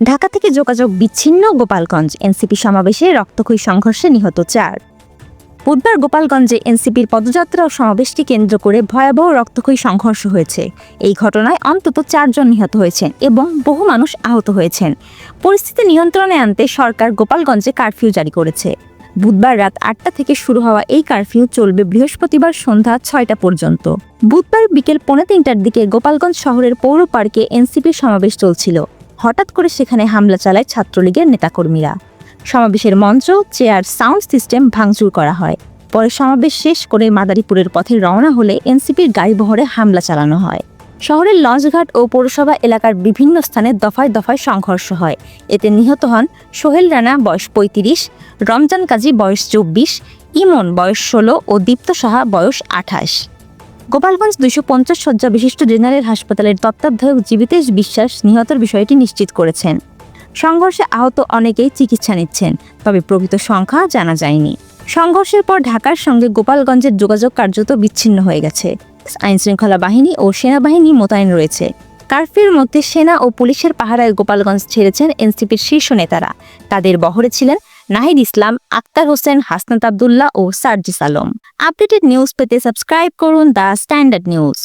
ঢাকা থেকে যোগাযোগ বিচ্ছিন্ন গোপালগঞ্জ এনসিপি সমাবেশে রক্তক্ষয়ী সংঘর্ষে নিহত চার। বুধবার গোপালগঞ্জে এনসিপির পদযাত্রা ও সমাবেশটি কেন্দ্র করে ভয়াবহ রক্তক্ষয়ী সংঘর্ষ হয়েছে। এই ঘটনায় অন্তত চারজন নিহত হয়েছেন এবং বহু মানুষ আহত হয়েছেন। পরিস্থিতি নিয়ন্ত্রণে আনতে সরকার গোপালগঞ্জে কারফিউ জারি করেছে। বুধবার রাত আটটা থেকে শুরু হওয়া এই কারফিউ চলবে বৃহস্পতিবার সন্ধ্যা ছয়টা পর্যন্ত। বুধবার বিকেল পৌনে তিনটার দিকে গোপালগঞ্জ শহরের পৌর পার্কে এনসিপির সমাবেশ চলছিল। হঠাৎ করে সেখানে হামলা চালায় ছাত্রলীগের নেতাকর্মীরা। সমাবেশের মঞ্চ, চেয়ার, সাউন্ড সিস্টেম ভাঙচুর করা হয়। পরে সমাবেশ শেষ করে মাদারীপুরের পথে রওনা হলে এনসিপির গাড়িবহরে হামলা চালানো হয়। শহরের লঞ্চঘাট ও পৌরসভা এলাকার বিভিন্ন স্থানে দফায় দফায় সংঘর্ষ হয়। এতে নিহত হন সোহেল রানা, বয়স পঁয়ত্রিশ, রমজান কাজী, বয়স চব্বিশ, ইমন, বয়স ষোলো ও দীপ্ত সাহা, বয়স আঠাশ। গোপালগঞ্জ দুইশো পঞ্চাশ শয্যা বিশিষ্ট জেনারেল হাসপাতালের তত্ত্বাবধায়ক জীবিতেশ বিশ্বাস নিহতর বিষয়টি নিশ্চিত করেছেন। সংঘর্ষে আহত অনেকেই চিকিৎসা নিচ্ছেন, তবে প্রকৃত সংখ্যা জানা যায়নি। সংঘর্ষের পর ঢাকার সঙ্গে গোপালগঞ্জের যোগাযোগ কার্যত বিচ্ছিন্ন হয়ে গেছে। আইনশৃঙ্খলা বাহিনী ও সেনাবাহিনী মোতায়েন রয়েছে। কারফিউর মধ্যে সেনা ও পুলিশের পাহারায় গোপালগঞ্জ ছেড়েছেন এনসিপির শীর্ষ নেতারা। তাদের বহরে ছিলেন নাহিদ ইসলাম, আক্তার হোসেন, হাসনাত আবদুল্লাহ ও সার্জিস আলম। আপডেটেড নিউজ পেতে সাবস্ক্রাইব করুন দ্য স্ট্যান্ডার্ড নিউজ।